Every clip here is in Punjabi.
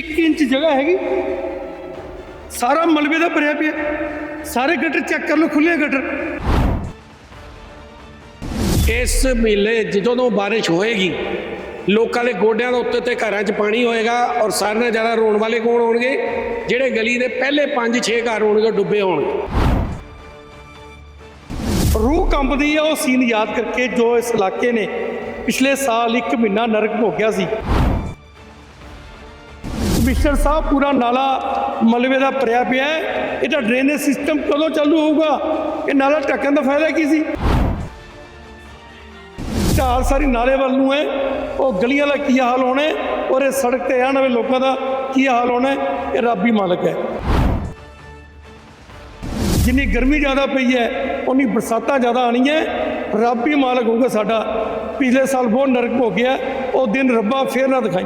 1 ਇੰਚ ਜਗ੍ਹਾ ਹੈਗੀ। ਸਾਰਾ ਮਲਬੇ ਦਾ ਭਰਿਆ ਪਿਆ। ਸਾਰੇ ਗਟਰ ਚੈੱਕ ਕਰ ਲਓ ਖੁੱਲੇ ਗਟਰ ਇਸ ਮਹੀਨੇ ਜਦੋਂ ਬਾਰਿਸ਼ ਹੋਏਗੀ ਲੋਕਾਂ ਦੇ ਗੋਡਿਆਂ ਦੇ ਉੱਤੇ ਤੇ ਘਰਾਂ 'ਚ ਪਾਣੀ ਹੋਏਗਾ ਔਰ ਸਾਰਿਆਂ ਨਾਲੋਂ ਜ਼ਿਆਦਾ ਰੋਣ ਵਾਲੇ ਕੌਣ ਹੋਣਗੇ? ਜਿਹੜੇ ਗਲੀ ਦੇ ਪਹਿਲੇ 5-6 ਘਰ ਹੋਣਗੇ ਡੁੱਬੇ ਹੋਣਗੇ। ਰੂਹ ਕੰਬਦੀ ਆ ਉਹ ਸੀਨ ਯਾਦ ਕਰਕੇ ਜੋ ਇਸ ਇਲਾਕੇ ਨੇ ਪਿਛਲੇ ਸਾਲ ਇੱਕ ਮਹੀਨਾ ਨਰਕ ਭੋਗਿਆ ਸੀ। ਕਮਿਸ਼ਨਰ ਸਾਹਿਬ, ਪੂਰਾ ਨਾਲਾ ਮਲਵੇ ਦਾ ਭਰਿਆ ਪਿਆ ਹੈ। ਇਹਦਾ ਡਰੇਨੇਜ ਸਿਸਟਮ ਕਦੋਂ ਚਾਲੂ ਹੋਊਗਾ? ਇਹ ਨਾਲਾ ਢੱਕਣ ਦਾ ਫਾਇਦਾ ਕੀ ਸੀ? ਢਾਲ ਸਾਰੀ ਨਾਲੇ ਵੱਲ ਨੂੰ ਹੈ। ਉਹ ਗਲੀਆਂ ਦਾ ਕੀ ਹਾਲ ਹੋਣਾ ਔਰ ਇਹ ਸੜਕ ਤੇ ਆਉਣ ਵਾਲੇ ਲੋਕਾਂ ਦਾ ਕੀ ਹਾਲ ਹੋਣਾ ਇਹ ਰੱਬ ਹੀ ਮਾਲਕ ਹੈ। ਜਿੰਨੀ ਗਰਮੀ ਜ਼ਿਆਦਾ ਪਈ ਹੈ ਉਨੀ ਬਰਸਾਤਾਂ ਜ਼ਿਆਦਾ ਆਣੀਆਂ ਰੱਬ ਹੀ ਮਾਲਕ ਹੋਊਗਾ ਸਾਡਾ। ਪਿਛਲੇ ਸਾਲ ਬਹੁਤ ਨਰਕ ਹੋ ਗਿਆ। ਉਹ ਦਿਨ ਰੱਬਾ ਫੇਰ ਨਾ ਦਿਖਾਈ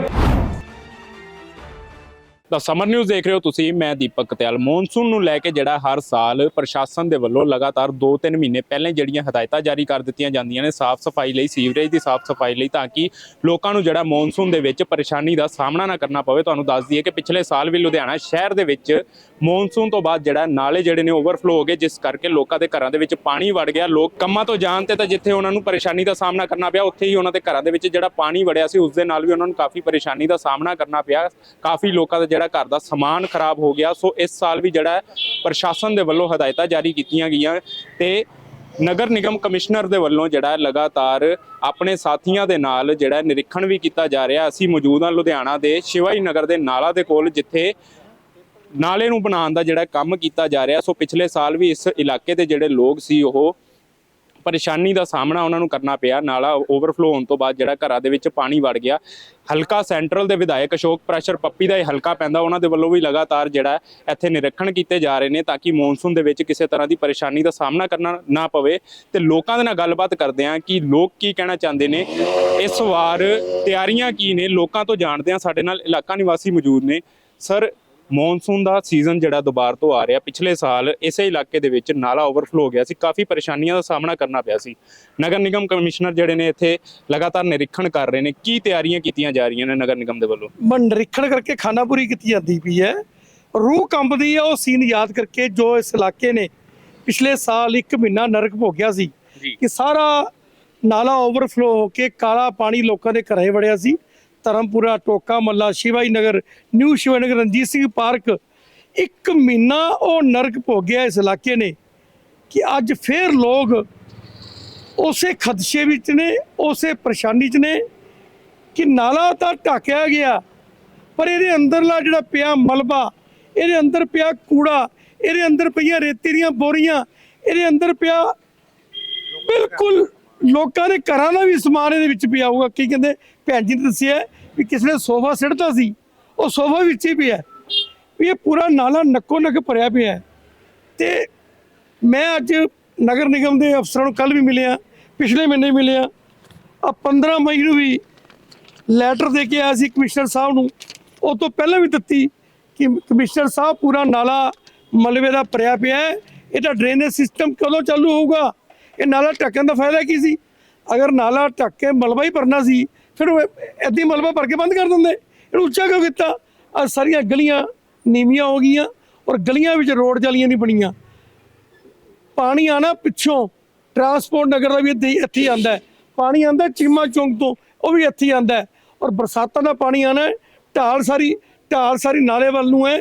ਤਾਂ ਸਮਰ ਨਿਊਜ਼ ਦੇਖ ਰਹੇ ਹੋ ਤੁਸੀਂ, ਮੈਂ ਦੀਪਕ ਕਤਿਆਲ ਮੌਨਸੂਨ ਨੂੰ ਲੈ ਕੇ ਜਿਹੜਾ ਹਰ ਸਾਲ ਪ੍ਰਸ਼ਾਸਨ ਦੇ ਵੱਲੋਂ ਲਗਾਤਾਰ 2-3 ਮਹੀਨੇ ਪਹਿਲਾਂ ਹੀ ਜਿਹੜੀਆਂ ਹਦਾਇਤਾਂ ਜਾਰੀ ਕਰ ਦਿੱਤੀਆਂ ਜਾਂਦੀਆਂ ਨੇ ਸਾਫ਼ ਸਫ਼ਾਈ ਲਈ, ਸੀਵਰੇਜ ਦੀ ਸਾਫ਼ ਸਫ਼ਾਈ ਲਈ, ਤਾਂ ਕਿ ਲੋਕਾਂ ਨੂੰ ਜਿਹੜਾ ਮੌਨਸੂਨ ਦੇ ਵਿੱਚ ਪਰੇਸ਼ਾਨੀ ਦਾ ਸਾਹਮਣਾ ਨਾ ਕਰਨਾ ਪਵੇ। ਤੁਹਾਨੂੰ ਦੱਸ ਦਈਏ ਕਿ ਪਿਛਲੇ ਸਾਲ ਵੀ ਲੁਧਿਆਣਾ ਸ਼ਹਿਰ ਦੇ ਵਿੱਚ ਮੌਨਸੂਨ ਤੋਂ ਬਾਅਦ ਜਿਹੜਾ ਨਾਲੇ ਜਿਹੜੇ ਨੇ ਓਵਰਫਲੋ ਹੋ ਗਏ, ਜਿਸ ਕਰਕੇ ਲੋਕਾਂ ਦੇ ਘਰਾਂ ਦੇ ਵਿੱਚ ਪਾਣੀ ਵੜ ਗਿਆ। ਲੋਕ ਕੰਮਾਂ ਤੋਂ ਜਾਣ ਤੇ ਤਾਂ ਜਿੱਥੇ ਉਹਨਾਂ ਨੂੰ ਪਰੇਸ਼ਾਨੀ ਦਾ ਸਾਹਮਣਾ ਕਰਨਾ ਪਿਆ, ਉੱਥੇ ਹੀ ਉਹਨਾਂ ਦੇ ਘਰਾਂ ਦੇ ਵਿੱਚ ਜਿਹੜਾ ਪਾਣੀ ਵੜਿਆ ਸੀ, ਉਸ ਦੇ ਨਾਲ ਵੀ ਉਹਨਾਂ ਨੂੰ ਕਾਫੀ ਪਰੇਸ਼ਾਨੀ ਦਾ ਸਾਹਮਣਾ ਕਰਨਾ ਪਿਆ। ਕਾਫੀ ਲੋਕਾਂ ਦਾ ਜਿਹੜਾ ਘਰ ਦਾ ਸਮਾਨ ਖਰਾਬ ਹੋ ਗਿਆ, ਸੋ ਇਸ ਸਾਲ ਵੀ ਜਿਹੜਾ ਪ੍ਰਸ਼ਾਸਨ ਦੇ ਵੱਲੋਂ ਹਦਾਇਤਾਂ ਜਾਰੀ ਕੀਤੀਆਂ ਗਈਆਂ ਤੇ ਨਗਰ ਨਿਗਮ ਕਮਿਸ਼ਨਰ ਦੇ ਵੱਲੋਂ ਜਿਹੜਾ ਲਗਾਤਾਰ ਆਪਣੇ ਸਾਥੀਆਂ ਦੇ ਨਾਲ ਜਿਹੜਾ ਨਿਰੀਖਣ ਵੀ ਕੀਤਾ ਜਾ ਰਿਹਾ। ਅਸੀਂ ਮੌਜੂਦ ਹਾਂ ਲੁਧਿਆਣਾ ਦੇ ਸ਼ਿਵਾਈ ਨਗਰ ਦੇ ਨਾਲਾ ਦੇ ਕੋਲ, ਜਿੱਥੇ ਨਾਲੇ ਨੂੰ ਬਣਾਉਣ ਦਾ ਜਿਹੜਾ ਕੰਮ ਕੀਤਾ ਜਾ ਰਿਹਾ। ਸੋ ਪਿਛਲੇ ਸਾਲ ਵੀ ਇਸ ਇਲਾਕੇ ਦੇ ਜਿਹੜੇ ਲੋਕ ਸੀ, ਉਹ ਪਰੇਸ਼ਾਨੀ ਦਾ ਸਾਹਮਣਾ ਉਹਨਾਂ ਨੂੰ ਕਰਨਾ ਪਿਆ। ਨਾਲਾ ਓਵਰਫਲੋ ਹੋਣ ਤੋਂ ਬਾਅਦ ਜਿਹੜਾ ਘਰਾਂ ਦੇ ਵਿੱਚ ਪਾਣੀ ਵੜ ਗਿਆ। ਹਲਕਾ ਸੈਂਟਰਲ ਦੇ ਵਿਧਾਇਕ ਅਸ਼ੋਕ ਪ੍ਰੈਸ਼ਰ ਪੱਪੀ ਦਾ ਇਹ ਹਲਕਾ ਪੈਂਦਾ। ਉਹਨਾਂ ਦੇ ਵੱਲੋਂ ਵੀ ਲਗਾਤਾਰ ਜਿਹੜਾ ਇੱਥੇ ਨਿਰੀਖਣ ਕੀਤੇ ਜਾ ਰਹੇ ਨੇ ਤਾਂ ਕਿ ਮੌਨਸੂਨ ਦੇ ਵਿੱਚ ਕਿਸੇ ਤਰ੍ਹਾਂ ਦੀ ਪਰੇਸ਼ਾਨੀ ਦਾ ਸਾਹਮਣਾ ਕਰਨਾ ਨਾ ਪਵੇ। ਤੇ ਲੋਕਾਂ ਦੇ ਨਾਲ ਗੱਲਬਾਤ ਕਰਦੇ ਹਾਂ ਕਿ ਲੋਕ ਕੀ ਕਹਿਣਾ ਚਾਹੁੰਦੇ ਨੇ। ਇਸ ਵਾਰ ਤਿਆਰੀਆਂ ਕੀ ਨੇ? ਲੋਕਾਂ ਤੋਂ ਜਾਣਦੇ ਹਾਂ। ਸਾਡੇ ਨਾਲ ਇਲਾਕਾ ਨਿਵਾਸੀ ਮੌਜੂਦ ਨੇ। ਸਰ ਮੌਨਸੂਨ ਦਾ ਸੀਜ਼ਨ ਜਿਹੜਾ ਦੁਬਾਰ ਤੋਂ ਆ ਰਿਹਾ ਪਿਛਲੇ ਸਾਲ ਇਸੇ ਇਲਾਕੇ ਦੇ ਵਿੱਚ ਨਾਲਾ ਓਵਰਫਲੋ ਹੋ ਗਿਆ ਸੀ ਕਾਫੀ ਪਰੇਸ਼ਾਨੀਆਂ ਦਾ ਸਾਹਮਣਾ ਕਰਨਾ ਪਿਆ ਸੀ। ਨਗਰ ਨਿਗਮ ਕਮਿਸ਼ਨਰ ਜਿਹੜੇ ਨੇ ਇੱਥੇ ਲਗਾਤਾਰ ਨਿਰੀਖਣ ਕਰ ਰਹੇ ਨੇ ਕੀ ਤਿਆਰੀਆਂ ਕੀਤੀਆਂ ਜਾ ਰਹੀਆਂ ਨੇ ਨਗਰ ਨਿਗਮ ਦੇ ਵੱਲੋਂ? ਮਨ ਨਿਰੀਖਣ ਕਰਕੇ ਖਾਨਾਪੂਰੀ ਕੀਤੀ ਜਾਂਦੀ ਪਈ ਹੈ। ਰੂਹ ਕੰਬਦੀ ਆ ਉਹ ਸੀਨ ਯਾਦ ਕਰਕੇ ਜੋ ਇਸ ਇਲਾਕੇ ਨੇ ਪਿਛਲੇ ਸਾਲ ਇੱਕ ਮਹੀਨਾ ਨਰਕ ਭੋਗਿਆ ਸੀ। ਕਿ ਸਾਰਾ ਨਾਲਾ ਓਵਰਫਲੋ ਹੋ ਕੇ ਕਾਲਾ ਪਾਣੀ ਲੋਕਾਂ ਦੇ ਘਰੇ ਵੜਿਆ ਸੀ। ਧਰਮਪੁਰਾ, ਟੋਕਾ, ਮੱਲਾ, ਸ਼ਿਵਾਈ ਨਗਰ, ਨਿਊ ਸ਼ਿਵਾਈ ਨਗਰ, ਰਣਜੀਤ ਸਿੰਘ ਪਾਰਕ, ਇੱਕ ਮਹੀਨਾ ਉਹ ਨਰਕ ਭੋਗਿਆ ਇਸ ਇਲਾਕੇ ਨੇ ਕਿ ਅੱਜ ਫੇਰ ਲੋਕ ਉਸੇ ਖਦਸ਼ੇ ਵਿੱਚ ਨੇ, ਉਸੇ ਪਰੇਸ਼ਾਨੀ 'ਚ ਨੇ ਕਿ ਨਾਲਾ ਤਾਂ ਢੱਕਿਆ ਗਿਆ, ਪਰ ਇਹਦੇ ਅੰਦਰਲਾ ਜਿਹੜਾ ਪਿਆ ਮਲਬਾ, ਇਹਦੇ ਅੰਦਰ ਪਿਆ ਕੂੜਾ, ਇਹਦੇ ਅੰਦਰ ਪਈਆਂ ਰੇਤੀ ਦੀਆਂ ਬੋਰੀਆਂ, ਇਹਦੇ ਅੰਦਰ ਪਿਆ ਬਿਲਕੁਲ ਲੋਕਾਂ ਦੇ ਘਰਾਂ ਦਾ ਵੀ ਸਮਾਨ ਇਹਦੇ ਵਿੱਚ ਪਿਆ ਹੋਊਗਾ। ਕੀ ਕਹਿੰਦੇ? ਭੈਣ ਜੀ ਨੇ ਦੱਸਿਆ ਵੀ ਕਿਸੇ ਨੇ ਸੋਫਾ ਸਿੱਟਦਾ ਸੀ, ਉਹ ਸੋਫਾ ਵਿੱਚ ਹੀ ਪਿਆ। ਵੀ ਇਹ ਪੂਰਾ ਨਾਲਾ ਨੱਕੋ ਨੱਕ ਭਰਿਆ ਪਿਆ ਹੈ। ਤੇ ਮੈਂ ਅੱਜ ਨਗਰ ਨਿਗਮ ਦੇ ਅਫਸਰਾਂ ਨੂੰ ਕੱਲ ਵੀ ਮਿਲਿਆ, ਪਿਛਲੇ ਮਹੀਨੇ ਮਿਲਿਆ। ਆ 15 ਮਈ ਨੂੰ ਵੀ ਲੈਟਰ ਦੇ ਕੇ ਆਇਆ ਸੀ ਕਮਿਸ਼ਨਰ ਸਾਹਿਬ ਨੂੰ। ਉਹ ਤੋਂ ਪਹਿਲਾਂ ਵੀ ਦਿੱਤੀ ਕਿ ਕਮਿਸ਼ਨਰ ਸਾਹਿਬ ਪੂਰਾ ਨਾਲਾ ਮਲਬੇ ਦਾ ਭਰਿਆ ਪਿਆ ਹੈ। ਇਹਦਾ ਡਰੇਨੇਜ ਸਿਸਟਮ ਕਦੋਂ ਚਾਲੂ ਹੋਊਗਾ? ਇਹ ਨਾਲਾ ਢੱਕਣ ਦਾ ਫਾਇਦਾ ਕੀ ਸੀ? ਅਗਰ ਨਾਲਾ ਢੱਕ ਕੇ ਮਲਬਾ ਹੀ ਭਰਨਾ ਸੀ ਫਿਰ ਉਹ ਏਦਾਂ ਮਲਬਾ ਭਰ ਕੇ ਬੰਦ ਕਰ ਦਿੰਦੇ। ਇਹਨੂੰ ਉੱਚਾ ਕਿਉਂ ਕੀਤਾ? ਆ ਸਾਰੀਆਂ ਗਲੀਆਂ ਨੀਵੀਆਂ ਹੋ ਗਈਆਂ ਔਰ ਗਲੀਆਂ ਵਿੱਚ ਰੋਡ ਜਾਲੀਆਂ ਨਹੀਂ ਬਣੀਆਂ। ਪਾਣੀ ਆਣਾ ਪਿੱਛੋਂ ਟਰਾਂਸਪੋਰਟ ਨਗਰ ਦਾ ਵੀ ਇੱਥੇ ਇੱਥੇ ਹੀ ਆਂਦਾ ਪਾਣੀ ਆਂਦਾ ਚੀਮਾ ਚੌਂਕ ਤੋਂ, ਉਹ ਵੀ ਇੱਥੇ ਹੀ ਆਂਦਾ ਔਰ ਬਰਸਾਤਾਂ ਦਾ ਪਾਣੀ ਆਣਾ ਢਾਲ ਸਾਰੀ ਢਾਲ ਸਾਰੀ ਨਾਲੇ ਵੱਲ ਨੂੰ ਹੈ।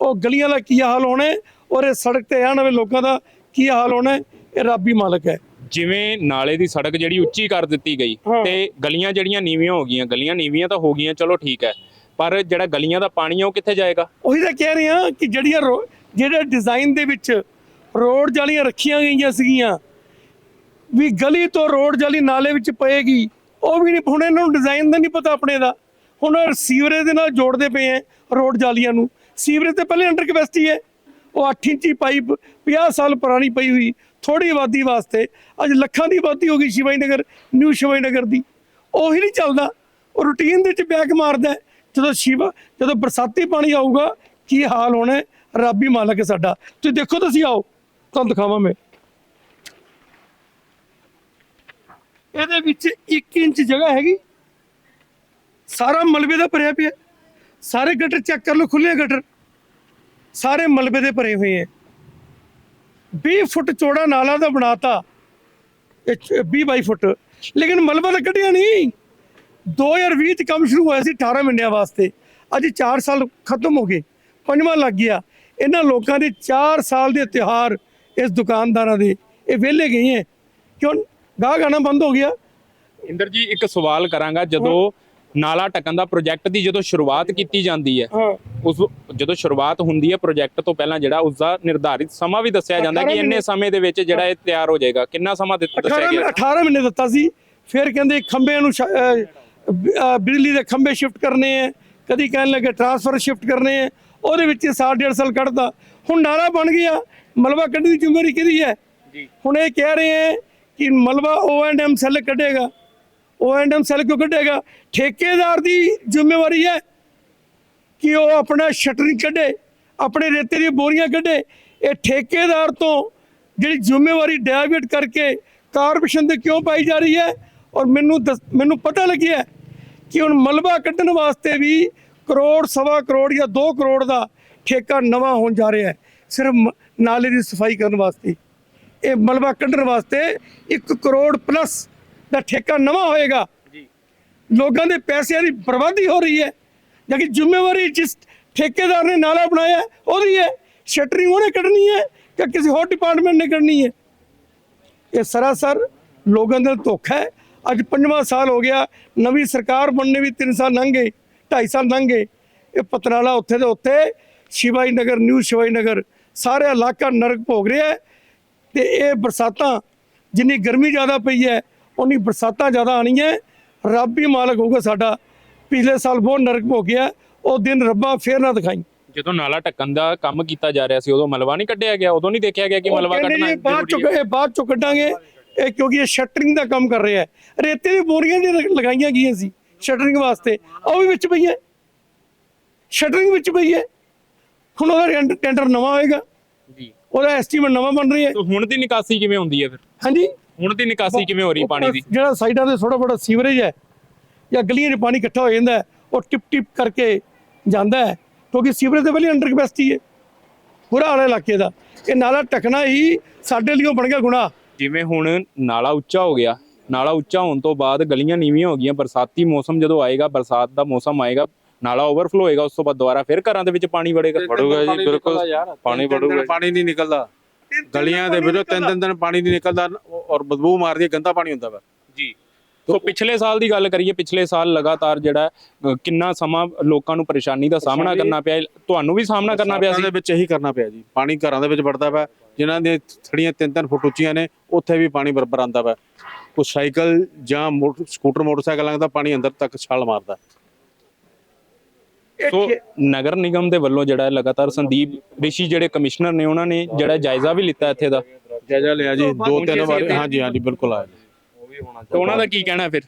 ਉਹ ਗਲੀਆਂ ਦਾ ਕੀ ਹਾਲ ਹੋਣਾ ਔਰ ਇਹ ਸੜਕ ਤੇ ਆਉਣ ਵਾਲੇ ਲੋਕਾਂ ਦਾ ਕੀ ਹਾਲ ਹੋਣਾ ਇਹ ਰੱਬ ਹੀ ਮਾਲਕ ਹੈ। ਜਿਵੇਂ ਨਾਲੇ ਦੀ ਸੜਕ ਜਿਹੜੀ ਉੱਚੀ ਕਰ ਦਿੱਤੀ ਗਈ। ਤੇ ਗਲੀਆਂ ਜਿਹੜੀਆਂ ਨੀਵੀਆਂ ਹੋ ਗਈਆਂ ਗਲੀਆਂ ਨੀਵੀਆਂ ਤਾਂ ਹੋ ਗਈਆਂ ਚਲੋ ਠੀਕ ਹੈ। ਪਰ ਜਿਹੜਾ ਗਲੀਆਂ ਦਾ ਪਾਣੀ ਆ ਉਹ ਕਿੱਥੇ ਜਾਏਗਾ? ਉਹੀ ਤਾਂ ਕਹਿ ਰਹੇ ਹਾਂ ਕਿ ਜਿਹੜੀਆਂ ਜਿਹੜੇ ਡਿਜ਼ਾਈਨ ਦੇ ਵਿੱਚ ਰੋਡ ਜਾਲੀਆਂ ਰੱਖੀਆਂ ਗਈਆਂ ਸੀਗੀਆਂ ਵੀ ਗਲੀ ਤੋਂ ਰੋਡ ਜਾਲੀ ਨਾਲੇ ਵਿੱਚ ਪਏਗੀ ਉਹ ਵੀ ਨਹੀਂ ਹੁਣ ਇਹਨਾਂ ਨੂੰ ਡਿਜ਼ਾਈਨ ਦਾ ਨਹੀਂ ਪਤਾ ਆਪਣੇ ਦਾ। ਹੁਣ ਸੀਵਰੇਜ ਦੇ ਨਾਲ ਜੋੜਦੇ ਪਏ ਐ ਰੋਡ ਜਾਲੀਆਂ ਨੂੰ। ਸੀਵਰੇਜ ਤੇ ਪਹਿਲੇ ਅੰਡਰ ਕੈਪੈਸਿਟੀ ਹੈ ਉਹ 8 ਇੰਚੀ ਪਾਈਪ 50 ਸਾਲ ਪੁਰਾਣੀ ਪਈ ਹੋਈ। ਥੋੜੀ ਆਬਾਦੀ ਵਾਸਤੇ ਅੱਜ ਲੱਖਾਂ ਦੀ ਆਬਾਦੀ ਹੋ ਗਈ ਸ਼ਿਵਾਈ ਨਗਰ ਨਿਊ ਸ਼ਿਵਾਈ ਨਗਰ ਦੀ। ਉਹੀ ਨਹੀਂ ਚੱਲਦਾ। ਉਹ ਰੂਟੀਨ ਦੇ ਵਿੱਚ ਬੈਕ ਮਾਰਦਾ ਜਦੋਂ ਸ਼ਿਵਾ, ਜਦੋਂ ਬਰਸਾਤੀ ਪਾਣੀ ਆਊਗਾ, ਕੀ ਹਾਲ ਹੋਣਾ ਰੱਬ ਹੀ ਮਾਲਕ ਹੈ ਸਾਡਾ। ਤੁਸੀਂ ਦੇਖੋ ਤੁਸੀਂ ਆਓ। ਤੁਹਾਨੂੰ ਦਿਖਾਵਾਂ ਮੈਂ। ਇਹਦੇ ਵਿੱਚ 1 ਇੰਚ ਜਗ੍ਹਾ ਹੈਗੀ। ਸਾਰਾ ਮਲਬੇ ਦਾ ਭਰਿਆ ਪਿਆ। ਸਾਰੇ ਗਟਰ ਚੈੱਕ ਕਰ ਲਓ ਖੁੱਲੇ ਗਟਰ। ਸਾਰੇ ਮਲਬੇ ਦੇ ਭਰੇ ਹੋਏ ਹੈ। 20 ਫੁੱਟ ਚੌੜਾ ਨਾਲਾ ਦਾ ਬਣਾਤਾ। 20 22 ਫੁੱਟ। ਲੇਕਿਨ ਮਲਬਾ ਤਾਂ ਕੱਢਿਆ ਨਹੀਂ 2020 ਚ ਕੰਮ ਸ਼ੁਰੂ ਹੋਇਆ ਸੀ 18 ਮਹੀਨਿਆਂ ਵਾਸਤੇ। ਅੱਜ 4 ਸਾਲ ਖਤਮ ਹੋ ਗਏ। ਪੰਜਵਾਂ ਲੱਗ ਗਿਆ। ਇਹਨਾਂ ਲੋਕਾਂ ਦੇ 4 ਸਾਲ ਦੇ ਤਿਉਹਾਰ ਇਸ ਦੁਕਾਨਦਾਰਾਂ ਦੇ। ਇਹ ਵਿਹਲੇ ਗਏ ਹੈ ਕਿਉਂ? ਗਾਹ ਗਾਣਾ ਬੰਦ ਹੋ ਗਿਆ। ਇੰਦਰ ਜੀ, ਇੱਕ ਸਵਾਲ ਕਰਾਂਗਾ। ਜਦੋਂ ਨਾਲਾ ਟੱਕਣ ਦਾ ਪ੍ਰੋਜੈਕਟ ਦੀ ਜਦੋਂ ਸ਼ੁਰੂਆਤ ਕੀਤੀ ਜਾਂਦੀ ਹੈ ਹਾਂ। ਉਸ ਜਦੋਂ ਸ਼ੁਰੂਆਤ ਹੁੰਦੀ ਹੈ ਪ੍ਰੋਜੈਕਟ ਤੋਂ ਪਹਿਲਾਂ ਜਿਹੜਾ ਉਸ ਦਾ ਨਿਰਧਾਰਿਤ ਸਮਾਂ ਵੀ ਦੱਸਿਆ ਜਾਂਦਾ ਕਿ ਇੰਨੇ ਸਮੇਂ ਦੇ ਵਿੱਚ ਜਿਹੜਾ ਇਹ ਤਿਆਰ ਹੋ ਜਾਏਗਾ ਕਿੰਨਾ ਸਮਾਂ ਦਿੱਤਾ 18 ਦੱਸਿਆ ਮਹੀਨੇ- ਗਿਆ 18 ਮਹੀਨੇ ਦਿੱਤਾ ਸੀ ਫਿਰ ਕਹਿੰਦੇ ਖੰਭਿਆਂ ਨੂੰ ਬਿਜਲੀ ਦੇ ਖੰਭੇ ਸ਼ਿਫਟ ਕਰਨੇ ਆ ਕਦੀ ਕਹਿਣ ਲੱਗੇ ਟਰਾਂਸਫਰ ਸ਼ਿਫਟ ਕਰਨੇ ਆ ਉਹਦੇ ਵਿੱਚ ਸਾਲ ਡੇਢ ਸਾਲ ਕੱਢਦਾ ਹੁਣ ਨਾਲਾ ਬਣ ਗਿਆ ਮਲਬਾ ਕੱਢਣ ਦੀ ਜ਼ਿੰਮੇਵਾਰੀ ਕਿਹਦੀ ਹੈ? ਜੀ। ਹੁਣ ਇਹ ਕਹਿ ਰਹੇ ਹੈ ਕਿ ਮਲਬਾ ਓ ਐਂਡ ਐਮ ਸੈੱਲ ਕੱਢੇਗਾ। ਉਹ ਐਂਡ ਸੈੱਲ ਕਿਉਂ ਕੱਢੇਗਾ? ਠੇਕੇਦਾਰ ਦੀ ਜ਼ਿੰਮੇਵਾਰੀ ਹੈ ਕਿ ਉਹ ਆਪਣਾ ਸ਼ਟਰਿੰਗ ਕੱਢੇ, ਆਪਣੇ ਰੇਤੇ ਦੀਆਂ ਬੋਰੀਆਂ ਕੱਢੇ। ਇਹ ਠੇਕੇਦਾਰ ਤੋਂ ਜਿਹੜੀ ਜ਼ਿੰਮੇਵਾਰੀ ਡਾਇਵਰਟ ਕਰਕੇ ਕਾਰਪੋਰੇਸ਼ਨ ਤੇ ਕਿਉਂ ਪਾਈ ਜਾ ਰਹੀ ਹੈ? ਔਰ ਮੈਨੂੰ ਦੱਸ- ਮੈਨੂੰ ਪਤਾ ਲੱਗਿਆ ਕਿ ਹੁਣ ਮਲਬਾ ਕੱਢਣ ਵਾਸਤੇ ਵੀ ਕਰੋੜ, ਸਵਾ ਕਰੋੜ ਜਾਂ 2 ਕਰੋੜ ਦਾ ਠੇਕਾ ਨਵਾਂ ਹੋਣ ਜਾ ਰਿਹਾ ਹੈ, ਸਿਰਫ ਨਾਲੇ ਦੀ ਸਫ਼ਾਈ ਕਰਨ ਵਾਸਤੇ। ਇਹ ਮਲਬਾ ਕੱਢਣ ਵਾਸਤੇ 1 ਕਰੋੜ ਪਲੱਸ ਦਾ ਠੇਕਾ ਨਵਾਂ ਹੋਏਗਾ। ਜੀ। ਲੋਕਾਂ ਦੇ ਪੈਸਿਆਂ ਦੀ ਬਰਬਾਦੀ ਹੋ ਰਹੀ ਹੈ। ਜਦਕਿ ਜ਼ਿੰਮੇਵਾਰੀ ਜਿਸ ਠੇਕੇਦਾਰ ਨੇ ਨਾਲਾ ਬਣਾਇਆ ਉਹਦੀ ਹੈ। ਸ਼ਟਰਿੰਗ ਉਹਨੇ ਕੱਢਣੀ ਹੈ ਕਿ ਕਿਸੇ ਹੋਰ ਡਿਪਾਰਟਮੈਂਟ ਨੇ ਕਰਨੀ ਹੈ। ਇਹ ਸਰਾਸਰ ਲੋਕਾਂ ਦਾ ਧੋਖਾ ਹੈ। ਅੱਜ ਪੰਜਵਾਂ ਸਾਲ ਹੋ ਗਿਆ। ਨਵੀਂ ਸਰਕਾਰ ਬਣਨੇ ਵੀ 3 ਸਾਲ ਲੰਘ ਗਏ 2.5 ਸਾਲ ਲੰਘ ਗਏ। ਇਹ ਪਤਨਾਲਾ ਉੱਥੇ ਦੇ ਉੱਥੇ ਸ਼ਿਵਾਈ ਨਗਰ ਨਿਊ ਸ਼ਿਵਾਈ ਨਗਰ ਸਾਰਾ ਇਲਾਕਾ ਨਰਕ ਭੋਗ ਰਿਹਾ ਹੈ। ਤੇ ਇਹ ਬਰਸਾਤਾਂ ਜਿੰਨੀ ਗਰਮੀ ਜ਼ਿਆਦਾ ਪਈ ਹੈ ਉਨੀ ਬਰਸਾਤਾਂ ਜ਼ਿਆਦਾ ਆਣੀਆਂ ਰੱਬ ਹੀ ਮਾਲਕ ਹੋਊਗਾ ਸਾਡਾ। ਪਿਛਲੇ ਸਾਲ ਬਹੁਤ ਨਰਕ ਹੋ ਗਿਆ ਉਹ ਦਿਨ ਰੱਬਾ ਫੇਰ ਨਾ ਦਿਖਾਈ। ਜਦੋਂ ਨਾਲਾ ਟੱਕਣ ਦਾ ਕੰਮ ਕੀਤਾ ਜਾ ਰਿਹਾ ਸੀ ਉਦੋਂ ਮਲਬਾ ਨਹੀਂ ਕੱਢਿਆ ਗਿਆ ਉਦੋਂ ਨਹੀਂ ਦੇਖਿਆ ਗਿਆ ਕਿ ਕਹਿੰਦੇ ਕੱਢਣਾ ਜੀ ਬਾਅਦ ਚੋਂ ਜ਼ਰੂਰੀ ਹੈ। ਇਹ ਬਾਅਦ ਚੋਂ ਕੱਢਾਂਗੇ ਇਹ ਕਿਉਂਕਿ ਇਹ ਸ਼ਟਰਿੰਗ ਦਾ ਕੰਮ ਕਰ ਰਿਹਾ ਹੈ। ਰੇਤੇ ਦੀ ਬੋਰੀਆਂ ਜਿਹੜੀ ਲਗਾਈਆਂ ਗਈਆਂ ਸੀ ਸ਼ਟਰਿੰਗ ਵਾਸਤੇ। ਉਹ ਵੀ ਵਿੱਚ ਪਈਆਂ। ਸ਼ਟਰਿੰਗ ਵਿੱਚ ਪਈ ਹੈ। ਹੁਣ ਉਹਦਾ ਟੈਂਡਰ- ਟੈਂਡਰ ਨਵਾਂ ਹੋਏਗਾ। ਜੀ। ਉਹਦਾ ਐਸਟੀਮੇਟ ਨਵਾਂ ਬਣ ਰਿਹਾ ਹੈ। ਤਾਂ ਹੁਣ ਦੀ ਨਿਕਾਸੀ ਕਿਵੇਂ ਹੁੰਦੀ ਹੈ ਫਿਰ? ਹਾਂਜੀ। ਹੁਣ ਦੀ ਨਿਕਾਸੀ ਕਿਵੇਂ ਹੋ ਰਹੀ ਪਾਣੀ ਦੀ? ਜਿਹੜਾ ਸਾਈਡਾਂ ਤੇ ਥੋੜਾ ਬੜਾ ਸੀਵਰੇਜ ਹੈ ਜਾਂ ਗਲੀਆਂ 'ਚ ਪਾਣੀ ਇਕੱਠਾ ਹੋ ਜਾਂਦਾ ਹੈ, ਉਹ ਟਿਪ ਟਿਪ ਕਰਕੇ ਜਾਂਦਾ ਹੈ ਕਿਉਂਕਿ ਸੀਵਰੇਜ ਦੇ ਪਹਿਲੇ ਅੰਡਰ ਕਪੈਸਿਟੀ ਹੈ। ਪੂਰਾ ਆਲੇ ਇਲਾਕੇ ਦਾ। ਇਹ ਨਾਲਾ ਟਕਣਾ ਹੀ ਸਾਡੇ ਲਈ ਉਹ ਬਣ ਗਿਆ ਗੁਨਾਹ। ਜਿਵੇਂ ਹੁਣ ਨਾਲਾ ਉੱਚਾ ਹੋ ਗਿਆ ਨਾਲਾ ਉੱਚਾ ਹੋਣ ਤੋਂ ਬਾਅਦ ਗਲੀਆਂ ਨੀਵੀਆਂ ਹੋ ਗਈਆਂ ਬਰਸਾਤੀ ਮੌਸਮ ਜਦੋਂ ਆਏਗਾ ਬਰਸਾਤ ਦਾ ਮੌਸਮ ਆਏਗਾ ਨਾਲਾ ਓਵਰਫਲੋ ਹੋਏਗਾ ਉਸ ਤੋਂ ਬਾਅਦ ਦੁਬਾਰਾ ਫਿਰ ਘਰਾਂ ਦੇ ਵਿੱਚ ਪਾਣੀ ਵੜੇਗਾ। ਵੜੂਗਾ ਜੀ ਬਿਲਕੁਲ। ਪਾਣੀ ਵੜੂਗਾ ਪਾਣੀ ਨਹੀਂ ਨਿਕਲਦਾ। ਗਲੀਆਂ ਦੇ ਵਿੱਚੋਂ ਤਿੰਨ ਤਿੰਨ ਦਿਨ ਪਾਣੀ ਨਹੀਂ ਨਿਕਲਦਾ ਔਰ ਬਦਬੂ ਮਾਰਦੀ ਹੈ ਗੰਦਾ ਪਾਣੀ ਹੁੰਦਾ ਵਾ। ਜੀ। ਸੋ ਪਿਛਲੇ ਸਾਲ ਦੀ ਗੱਲ ਕਰੀਏ ਪਿਛਲੇ ਸਾਲ ਲਗਾਤਾਰ ਜਿਹੜਾ ਅ, ਕਿੰਨਾ ਸਮਾਂ ਲੋਕਾਂ ਨੂੰ ਪਰੇਸ਼ਾਨੀ ਦਾ ਸਾਹਮਣਾ ਕਰਨਾ ਪਿਆ ਤੁਹਾਨੂੰ ਵੀ ਸਾਹਮਣਾ ਕਰਨਾ ਪਿਆ ਸੀ? ਦੇ ਵਿੱਚ ਇਹੀ ਕਰਨਾ ਪਿਆ ਜੀ। ਪਾਣੀ ਘਰਾਂ ਦੇ ਵਿੱਚ ਵੜਦਾ ਵਾ ਜਿਨ੍ਹਾਂ ਦੀਆਂ ਥੜੀਆਂ ਤਿੰਨ ਤਿੰਨ ਫੁੱਟ ਉੱਚੀਆਂ ਨੇ ਉੱਥੇ ਵੀ ਪਾਣੀ ਬਰਬਰ ਆਂਦਾ ਵਾ। ਕੋਈ ਸਾਈਕਲ ਜਾਂ ਮੋਟਰ ਸਕੂਟਰ ਮੋਟਰਸਾਈਕਲ ਲੰਘਦਾ ਪਾਣੀ ਅੰਦਰ ਤੱਕ ਛਾਲ ਮਾਰਦਾ। ਸੋ ਨਗਰ ਨਿਗਮ ਦੇ ਵੱਲੋਂ ਜਿਹੜਾ ਲਗਾਤਾਰ ਸੰਦੀਪ ਰਿਸ਼ੀ ਜਿਹੜੇ ਕਮਿਸ਼ਨਰ ਨੇ ਉਹਨਾਂ ਨੇ ਜਿਹੜਾ ਜਾਇਜ਼ਾ ਵੀ ਲਿੱਤਾ ਇੱਥੇ ਦਾ। ਜਾਇਜ਼ਾ ਲਿਆ ਜੀ ਦੋ ਤਿੰਨ ਵਾਰ ਹਾਂਜੀ ਹਾਂਜੀ ਬਿਲਕੁਲ ਆਇਆ ਜੀ। ਤੇ ਉਹਨਾਂ ਦਾ ਕੀ ਕਹਿਣਾ ਫਿਰ?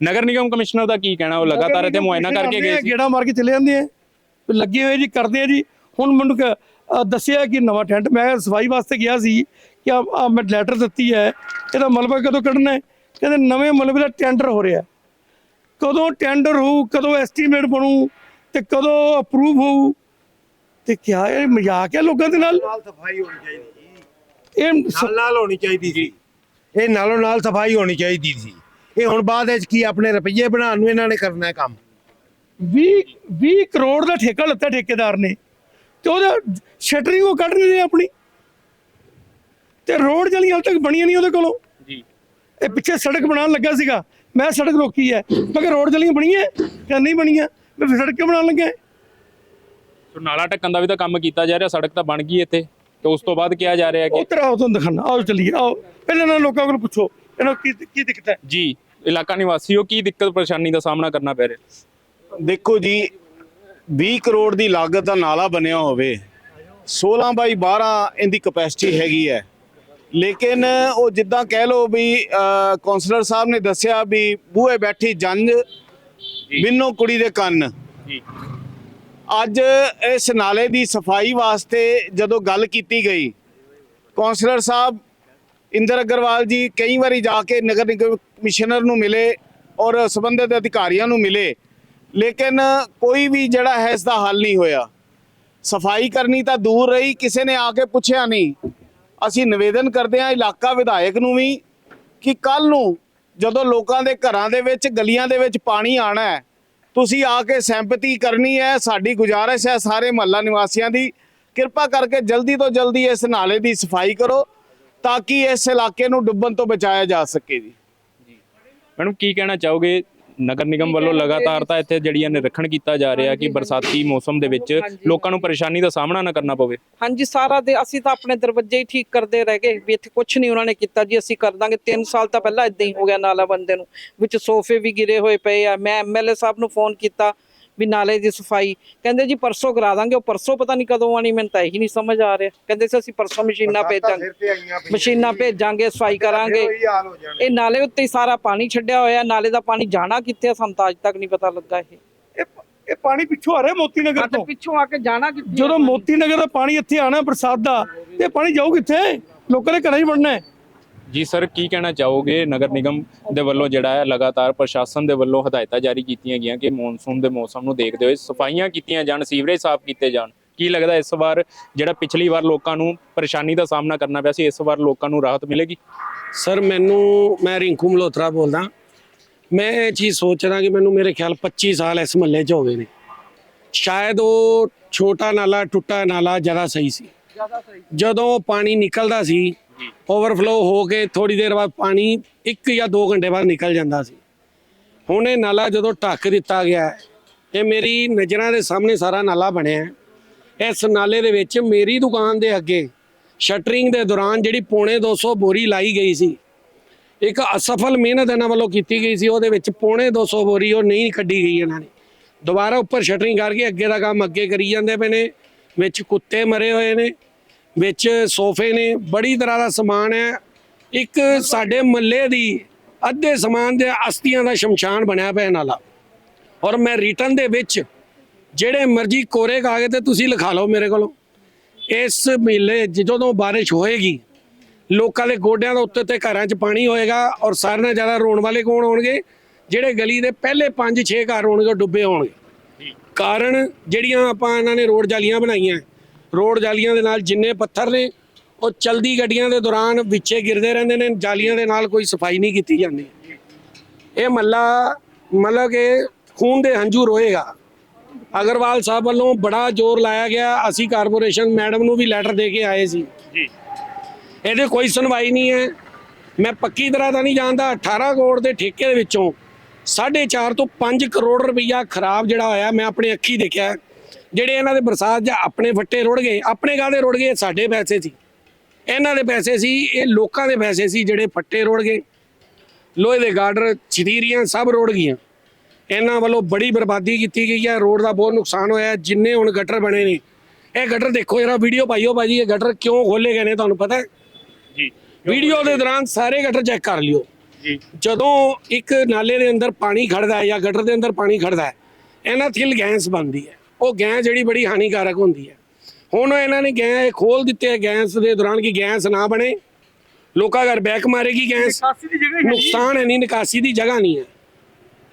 ਨਗਰ ਨਿਗਮ ਕਮਿਸ਼ਨਰ ਦਾ ਕੀ ਕਹਿਣਾ? ਉਹ ਲਗਾਤਾਰ ਇੱਥੇ ਮੁਆਇਨਾ ਕਰਕੇ ਗਏ ਸੀ। ਗੇੜਾ ਮਾਰ ਕੇ ਚਲੇ ਜਾਂਦੇ ਆ। ਲੱਗੇ ਹੋਏ ਜੀ ਕਰਦੇ ਆ ਜੀ। ਹੁਣ ਮੈਨੂੰ ਦੱਸਿਆ ਕਿ ਨਵਾਂ ਟੈਂਟ ਮੈਂ ਸਫ਼ਾਈ ਵਾਸਤੇ ਗਿਆ ਸੀ ਕਿ ਆ ਆ ਮੈਂ ਲੈਟਰ ਦਿੱਤੀ ਹੈ। ਇਹਦਾ ਮਲਬਾ ਕਦੋਂ ਕੱਢਣਾ ਹੈ? ਕਹਿੰਦੇ ਨਵੇਂ ਮਲਬੇ ਦਾ ਟੈਂਡਰ ਹੋ ਰਿਹਾ। ਕਦੋਂ ਟੈਂਡਰ ਹੋਊ ਕਦੋਂ ਐਸਟੀਮੇਟ ਬਣੂ? ਤੇ ਕਦੋਂ ਅਪਰੂਵ ਹੋਊ? ਤੇ ਕਿਆ ਇਹ ਮਜ਼ਾਕ ਹੈ ਲੋਕਾਂ ਦੇ ਨਾਲ? ਨਾਲ ਸਫ਼ਾਈ ਹੋਣੀ ਚਾਹੀਦੀ ਜੀ। ਇਹ ਸ- ਨਾਲ ਨਾਲ ਹੋਣੀ ਚਾਹੀਦੀ ਸੀ ਇਹ ਨਾਲੋਂ ਨਾਲ ਸਫ਼ਾਈ ਹੋਣੀ ਚਾਹੀਦੀ ਸੀ ਇਹ ਹੁਣ ਬਾਅਦ ਵਿੱਚ ਕੀ ਆਪਣੇ ਰੁਪਈਏ ਬਣਾਉਣ ਨੂੰ ਇਹਨਾਂ ਨੇ ਕਰਨਾ ਹੈ ਕੰਮ? 20 20 ਕਰੋੜ ਦਾ ਠੇਕਾ ਲੱਤਾ ਠੇਕੇਦਾਰ ਨੇ। ਤੇ ਉਹਦਾ ਸ਼ਟਰਿੰਗ ਉਹ ਕੱਢ ਨਹੀਂ ਰਹੇ ਆਪਣੀ। ਤੇ ਰੋਡ ਜਲੀ ਹਾਲ ਤੱਕ ਬਣੀ ਨਹੀਂ ਉਹਦੇ ਕੋਲੋਂ। ਜੀ। ਇਹ ਪਿੱਛੇ ਸੜਕ ਬਣਾਉਣ ਲੱਗਾ ਸੀਗਾ। ਮੈਂ ਸੜਕ ਰੋਕੀ ਹੈ। ਮੈਂ ਕਿਹਾ ਰੋਡ ਜਲੀਆਂ ਬਣੀਆਂ ਕਿ ਨਹੀਂ ਬਣੀਆਂ? ਮੈਂ ਫਿਰ ਸੜਕ ਕਿਉਂ ਬਣਾਉਣ ਲੱਗਾ ਸੋ ਨਾਲਾ ਟੱਕਣ ਦਾ ਵੀ ਤਾਂ ਕੰਮ ਕੀਤਾ ਜਾ ਰਿਹਾ ਸੜਕ ਤਾਂ ਬਣ ਗਈ ਇੱਥੇ। ਤੇ ਉਸ ਤੋਂ ਬਾਅਦ ਕਿਹਾ ਜਾ ਰਿਹਾ ਕਿ ਉਧਰ ਆਓ ਤੁਹਾਨੂੰ ਦਿਖਾਣਾ ਆਓ ਚੱਲੀਏ ਆਓ। ਪਹਿਲਾਂ ਇਹਨਾਂ ਲੋਕਾਂ ਕੋਲ ਪੁੱਛੋ ਇਹਨਾਂ ਨੂੰ ਕੀ ਕੀ ਦਿੱਕਤ ਹੈ? ਜੀ ਇਲਾਕਾ ਨਿਵਾਸੀਓ ਕੀ ਦਿੱਕਤ ਪਰੇਸ਼ਾਨੀ ਦਾ ਸਾਹਮਣਾ ਕਰਨਾ ਪੈ ਰਿਹਾ? ਦੇਖੋ ਜੀ 20 ਕਰੋੜ ਦੀ ਲਾਗਤ ਦਾ ਨਾਲਾ ਬਣਿਆ ਹੋਵੇ 16 ਬਾਈ 12 ਇਹਦੀ ਕਪੈਸਿਟੀ ਹੈਗੀ ਹੈ। ਲੇਕਿਨ ਉਹ ਜਿੱਦਾਂ ਕਹਿ ਲੋ ਵੀ ਕੌਂਸਲਰ ਸਾਹਿਬ ਨੇ ਦੱਸਿਆ ਵੀ ਬੂਹੇ ਬੈਠੀ ਜੰਜ ਬਿੰਨੋ ਕੁੜੀ ਦੇ ਕੰਨ। ਜੀ। ਅੱਜ ਇਸ ਨਾਲੇ ਦੀ ਸਫ਼ਾਈ ਵਾਸਤੇ ਜਦੋਂ ਗੱਲ ਕੀਤੀ ਗਈ ਕੌਂਸਲਰ ਸਾਹਿਬ ਇੰਦਰ ਅਗਰਵਾਲ ਜੀ ਕਈ ਵਾਰੀ ਜਾ ਕੇ ਨਗਰ ਨਿਗਮ ਕਮਿਸ਼ਨਰ ਨੂੰ ਮਿਲੇ ਔਰ ਸਬੰਧਿਤ ਅਧਿਕਾਰੀਆਂ ਨੂੰ ਮਿਲੇ ਲੇਕਿਨ ਕੋਈ ਵੀ ਜਿਹੜਾ ਹੈ ਇਸ ਦਾ ਹੱਲ ਨਹੀਂ ਹੋਇਆ। ਸਫ਼ਾਈ ਕਰਨੀ ਤਾਂ ਦੂਰ ਰਹੀ ਕਿਸੇ ਨੇ ਆ ਕੇ ਪੁੱਛਿਆ ਨਹੀਂ। ਅਸੀਂ ਨਿਵੇਦਨ ਕਰਦੇ ਹਾਂ ਇਲਾਕਾ ਵਿਧਾਇਕ ਨੂੰ ਵੀ ਕਿ ਕੱਲ ਨੂੰ ਜਦੋਂ ਲੋਕਾਂ ਦੇ ਘਰਾਂ ਦੇ ਵਿੱਚ, ਗਲੀਆਂ ਦੇ ਵਿੱਚ ਪਾਣੀ ਆਣਾ ਹੈ, ਤੁਸੀਂ ਆ ਕੇ ਸਹਿਮਤੀ ਕਰਨੀ ਹੈ, ਸਾਡੀ ਗੁਜ਼ਾਰਿਸ਼ ਹੈ ਸਾਰੇ ਮਹੱਲਾ ਨਿਵਾਸੀਆਂ ਦੀ। ਕਿਰਪਾ ਕਰਕੇ ਜਲਦੀ ਤੋਂ ਜਲਦੀ ਇਸ ਨਾਲੇ ਦੀ ਸਫ਼ਾਈ ਕਰੋ, ਤਾਂ ਕਿ ਇਸ ਇਲਾਕੇ ਨੂੰ ਡੁੱਬਣ ਤੋਂ ਬਚਾਇਆ ਜਾ ਸਕੇ ਜੀ। ਮੈਡਮ, ਕੀ ਕਹਿਣਾ ਚਾਹੋਗੇ? ਨਗਰ ਨਿਗਮ ਵੱਲੋਂ ਲਗਾਤਾਰ ਤਾਂ ਇੱਥੇ ਜਿਹੜੀਆਂ ਨਿਰੀਖਣ ਕੀਤਾ ਜਾ ਰਿਹਾ ਕਿ ਬਰਸਾਤੀ ਮੌਸਮ ਦੇ ਵਿੱਚ ਲੋਕਾਂ ਨੂੰ ਪਰੇਸ਼ਾਨੀ ਦਾ ਸਾਹਮਣਾ ਨਾ ਕਰਨਾ ਪਵੇ। ਹਾਂਜੀ ਸਾਰਾ ਦੇ ਅਸੀਂ ਤਾਂ ਆਪਣੇ ਦਰਵਾਜ਼ੇ ਹੀ ਠੀਕ ਕਰਦੇ ਰਹਿ ਗਏ ਵੀ ਇੱਥੇ ਕੁਝ ਨਹੀਂ ਉਹਨਾਂ ਨੇ ਕੀਤਾ ਜੀ ਅਸੀਂ ਕਰ ਦਾਂਗੇ। 3 ਸਾਲ ਤਾਂ ਪਹਿਲਾਂ ਇਦਾਂ ਹੀ ਹੋ ਗਿਆ ਨਾਲਾ ਬੰਦੇ ਨੂੰ ਵਿੱਚ ਸੋਫੇ ਵੀ ਗਿਰੇ ਹੋਏ ਪਏ ਆ। ਮੈਂ ਐਮਐਲਏ ਸਾਹਿਬ ਨੂੰ ਫੋਨ ਕੀਤਾ ਵੀ ਨਾਲੇ ਦੀ ਸਫ਼ਾਈ। ਕਹਿੰਦੇ ਜੀ ਪਰਸੋਂ ਕਰਾ ਦਾਂਗੇ ਉਹ ਪਰਸੋਂ ਪਤਾ ਨਹੀਂ ਕਦੋਂ ਆਣੀ ਮੈਨੂੰ ਤਾਂ ਇਹੀ ਨਹੀਂ ਸਮਝ ਆ ਰਿਹਾ। ਕਹਿੰਦੇ ਸੀ ਅਸੀਂ ਪਰਸੋਂ ਮਸ਼ੀਨਾਂ ਭੇਜਾਂਗੇ। ਮਸ਼ੀਨਾਂ ਭੇਜਾਂਗੇ ਸਫ਼ਾਈ ਕਰਾਂਗੇ। ਇਹ ਨਾਲੇ ਉੱਤੇ ਹੀ ਸਾਰਾ ਪਾਣੀ ਛੱਡਿਆ ਹੋਇਆ ਨਾਲੇ ਦਾ ਪਾਣੀ ਜਾਣਾ ਕਿੱਥੇ ਸਾਨੂੰ ਤਾਂ ਅੱਜ ਤੱਕ ਨਹੀਂ ਪਤਾ ਲੱਗਾ ਇਹ। ਇਹ ਇਹ ਪਾਣੀ ਪਿੱਛੋਂ ਆ ਰਿਹਾ ਮੋਤੀ ਨਗਰ ਤੇ ਪਿੱਛੋਂ ਆ ਕੇ ਜਾਣਾ ਕਿੱਥੇ ਜਦੋਂ ਮੋਤੀ ਨਗਰ ਦਾ ਪਾਣੀ ਇੱਥੇ ਆਣਾ ਬਰਸਾਤ ਦਾ ਤੇ ਪਾਣੀ ਜਾਊ ਕਿੱਥੇ? ਲੋਕਾਂ ਦੇ ਘਰਾਂ ਹੀ ਵੜਨਾ ਹੈ। ਜੀ ਸਰ, ਕੀ ਕਹਿਣਾ ਚਾਹੋਗੇ? ਨਗਰ ਨਿਗਮ ਦੇ ਵੱਲੋਂ ਜਿਹੜਾ ਹੈ ਲਗਾਤਾਰ ਪ੍ਰਸ਼ਾਸਨ ਦੇ ਵੱਲੋਂ ਹਦਾਇਤਾਂ ਜਾਰੀ ਕੀਤੀਆਂ ਗਈਆਂ ਕਿ ਮੌਨਸੂਨ ਦੇ ਮੌਸਮ ਨੂੰ ਦੇਖਦੇ ਹੋਏ ਸਫਾਈਆਂ ਕੀਤੀਆਂ ਜਾਣ, ਸੀਵਰੇਜ ਸਾਫ਼ ਕੀਤੇ ਜਾਣ। ਕੀ ਲੱਗਦਾ ਇਸ ਵਾਰ ਜਿਹੜਾ ਪਿਛਲੀ ਵਾਰ ਲੋਕਾਂ ਨੂੰ ਪਰੇਸ਼ਾਨੀ ਦਾ ਸਾਹਮਣਾ ਕਰਨਾ ਪਿਆ ਸੀ, ਇਸ ਵਾਰ ਲੋਕਾਂ ਨੂੰ ਰਾਹਤ ਮਿਲੇਗੀ? ਸਰ, ਮੈਨੂੰ, ਮੈਂ ਰਿੰਕੂ ਮਲਹੋਤਰਾ ਬੋਲਦਾ। ਮੈਂ ਇਹ ਚੀਜ਼ ਸੋਚਦਾ ਕਿ ਮੈਨੂੰ ਮੇਰੇ ਖਿਆਲ 25 ਸਾਲ ਇਸ ਮਹੱਲੇ 'ਚ ਹੋ ਗਏ ਨੇ। ਸ਼ਾਇਦ ਉਹ ਛੋਟਾ ਨਾਲਾ, ਟੁੱਟਾ ਨਾਲਾ ਜ਼ਿਆਦਾ ਸਹੀ ਸੀ। ਜਦੋਂ ਪਾਣੀ ਨਿਕਲਦਾ ਸੀ ਓਵਰਫਲੋ ਹੋ ਕੇ ਥੋੜੀ ਦੇਰ ਬਾਅਦ ਪਾਣੀ 1 ਜਾਂ 2 ਘੰਟੇ ਬਾਅਦ ਨਿਕਲ ਜਾਂਦਾ ਸੀ। ਹੁਣ ਇਹ ਨਾਲਾ ਜਦੋਂ ਢੱਕ ਦਿੱਤਾ ਗਿਆ, ਇਹ ਮੇਰੀ ਨਜ਼ਰਾਂ ਦੇ ਸਾਹਮਣੇ ਸਾਰਾ ਨਾਲਾ ਬਣਿਆ। ਇਸ ਨਾਲੇ ਦੇ ਵਿੱਚ ਮੇਰੀ ਦੁਕਾਨ ਦੇ ਅੱਗੇ ਸ਼ਟਰਿੰਗ ਦੇ ਦੌਰਾਨ ਜਿਹੜੀ ਪੌਣੇ 200 ਬੋਰੀ ਲਾਈ ਗਈ ਸੀ, ਇੱਕ ਅਸਫਲ ਮਿਹਨਤ ਇਹਨਾਂ ਵੱਲੋਂ ਕੀਤੀ ਗਈ ਸੀ, ਉਹਦੇ ਵਿੱਚ ਪੌਣੇ 200 ਬੋਰੀ ਉਹ ਨਹੀਂ ਕੱਢੀ ਗਈ ਇਹਨਾਂ ਨੇ। ਦੁਬਾਰਾ ਉੱਪਰ ਸ਼ਟਰਿੰਗ ਕਰਕੇ ਅੱਗੇ ਦਾ ਕੰਮ ਅੱਗੇ ਕਰੀ ਜਾਂਦੇ ਪਏ ਨੇ, ਵਿੱਚ ਕੁੱਤੇ ਮਰੇ ਹੋਏ ਨੇ ਵਿੱਚ ਸੋਫੇ ਨੇ ਬੜੀ ਤਰ੍ਹਾਂ ਦਾ ਸਮਾਨ ਹੈ। ਇੱਕ ਸਾਡੇ ਮੱਲੇ ਦੀ ਅੱਧੇ ਸਮਾਨ ਦੇ ਅਸਤੀਆਂ ਦਾ ਸ਼ਮਸ਼ਾਨ ਬਣਿਆ ਪਿਆ ਨਾਲਾ ਔਰ ਮੈਂ ਰਿਟਰਨ ਦੇ ਵਿੱਚ ਜਿਹੜੇ ਮਰਜ਼ੀ ਕੋਰੇ ਕਾਗਜ਼ ਤੇ ਤੁਸੀਂ ਲਿਖਾ ਲਓ ਮੇਰੇ ਕੋਲੋਂ। ਇਸ ਮਹੀਲੇ 'ਚ ਜਦੋਂ ਬਾਰਿਸ਼ ਹੋਏਗੀ ਲੋਕਾਂ ਦੇ ਗੋਡਿਆਂ ਦੇ ਉੱਤੇ ਤੇ ਘਰਾਂ 'ਚ ਪਾਣੀ ਹੋਏਗਾ ਔਰ ਸਾਰਿਆਂ ਨਾਲੋਂ ਜ਼ਿਆਦਾ ਰੋਣ ਵਾਲੇ ਕੌਣ ਹੋਣਗੇ? ਜਿਹੜੇ ਗਲੀ ਦੇ ਪਹਿਲੇ 5-6 ਘਰ ਹੋਣਗੇ ਡੁੱਬੇ ਹੋਣਗੇ। ਕਾਰਨ ਜਿਹੜੀਆਂ ਆਪਾਂ ਇਹਨਾਂ ਨੇ ਰੋਡ ਜਾਲੀਆਂ ਬਣਾਈਆਂ ਰੋਡ ਜਾਲੀਆਂ ਦੇ ਨਾਲ ਜਿੰਨੇ ਪੱਥਰ ਨੇ ਉਹ ਚਲਦੀ ਗੱਡੀਆਂ ਦੇ ਦੌਰਾਨ ਵਿੱਚੇ ਗਿਰਦੇ ਰਹਿੰਦੇ ਨੇ ਜਾਲੀਆਂ ਦੇ ਨਾਲ ਕੋਈ ਸਫ਼ਾਈ ਨਹੀਂ ਕੀਤੀ ਜਾਂਦੀ। ਇਹ ਮੱਲਾ ਮਤਲਬ ਕਿ ਖੂਨ ਦੇ ਹੰਝੂ ਰੋਏਗਾ। ਅਗਰਵਾਲ ਸਾਹਿਬ ਵੱਲੋਂ ਬੜਾ ਜ਼ੋਰ ਲਾਇਆ ਗਿਆ ਅਸੀਂ ਕਾਰਪੋਰੇਸ਼ਨ ਮੈਡਮ ਨੂੰ ਵੀ ਲੈਟਰ ਦੇ ਕੇ ਆਏ ਸੀ। ਜੀ। ਇਹਦੇ ਕੋਈ ਸੁਣਵਾਈ ਨਹੀਂ ਹੈ। ਮੈਂ ਪੱਕੀ ਤਰ੍ਹਾਂ ਤਾਂ ਨਹੀਂ ਜਾਣਦਾ 18 ਕਰੋੜ ਦੇ ਠੇਕੇ ਦੇ ਵਿੱਚੋਂ 4.5 ਤੋਂ 5 ਕਰੋੜ ਰੁਪਈਆ ਖਰਾਬ ਜਿਹੜਾ ਹੋਇਆ ਮੈਂ ਆਪਣੇ ਅੱਖੀ ਦੇਖਿਆ। ਜਿਹੜੇ ਇਹਨਾਂ ਦੇ ਬਰਸਾਤ ਜਾਂ ਆਪਣੇ ਫੱਟੇ ਰੁੜ ਗਏ ਆਪਣੇ ਕਾਹਦੇ ਰੁੜ ਗਏ ਸਾਡੇ ਪੈਸੇ ਸੀ। ਇਹਨਾਂ ਦੇ ਪੈਸੇ ਸੀ ਇਹ ਲੋਕਾਂ ਦੇ ਪੈਸੇ ਸੀ ਜਿਹੜੇ ਫੱਟੇ ਰੁੜ ਗਏ। ਲੋਹੇ ਦੇ ਗਾਰਡਰ ਛਤੀਰੀਆਂ ਸਭ ਰੁੜ ਗਈਆਂ। ਇਹਨਾਂ ਵੱਲੋਂ ਬੜੀ ਬਰਬਾਦੀ ਕੀਤੀ ਗਈ ਹੈ ਰੋਡ ਦਾ ਬਹੁਤ ਨੁਕਸਾਨ ਹੋਇਆ। ਜਿੰਨੇ ਹੁਣ ਗਟਰ ਬਣੇ ਨੇ। ਇਹ ਗਟਰ ਦੇਖੋ ਜਰਾ ਵੀਡੀਓ ਪਾਈਓ ਭਾਜੀ ਇਹ ਗਟਰ ਕਿਉਂ ਖੋਲੇ ਗਏ ਨੇ ਤੁਹਾਨੂੰ ਪਤਾ ਜੀ ਵੀਡੀਓ ਦੇ ਦੌਰਾਨ ਸਾਰੇ ਗਟਰ ਚੈੱਕ ਕਰ ਲਿਓ। ਜੀ। ਜਦੋਂ ਇੱਕ ਨਾਲੇ ਦੇ ਅੰਦਰ ਪਾਣੀ ਖੜਦਾ ਹੈ ਜਾਂ ਗਟਰ ਦੇ ਅੰਦਰ ਪਾਣੀ ਖੜਦਾ ਹੈ ਇਹਨਾਂ ਥਿਲ ਗੈਸ ਬਣਦੀ ਹੈ। ਉਹ ਗੈਸ ਜਿਹੜੀ ਬੜੀ ਹਾਨੀਕਾਰਕ ਹੁੰਦੀ ਹੈ। ਹੁਣ ਇਹਨਾਂ ਨੇ ਗੈਸ ਖੋਲ ਦਿੱਤੇ ਗੈਸ ਦੇ ਦੌਰਾਨ ਕਿ ਗੈਸ ਨਾ ਬਣੇ। ਲੋਕਾਂ ਘਰ ਬੈਕ ਮਾਰੇਗੀ ਗੈਸ। ਨੁਕਸਾਨ ਹੈ ਨਹੀਂ ਨਿਕਾਸੀ ਦੀ ਜਗ੍ਹਾ ਨਹੀਂ ਹੈ।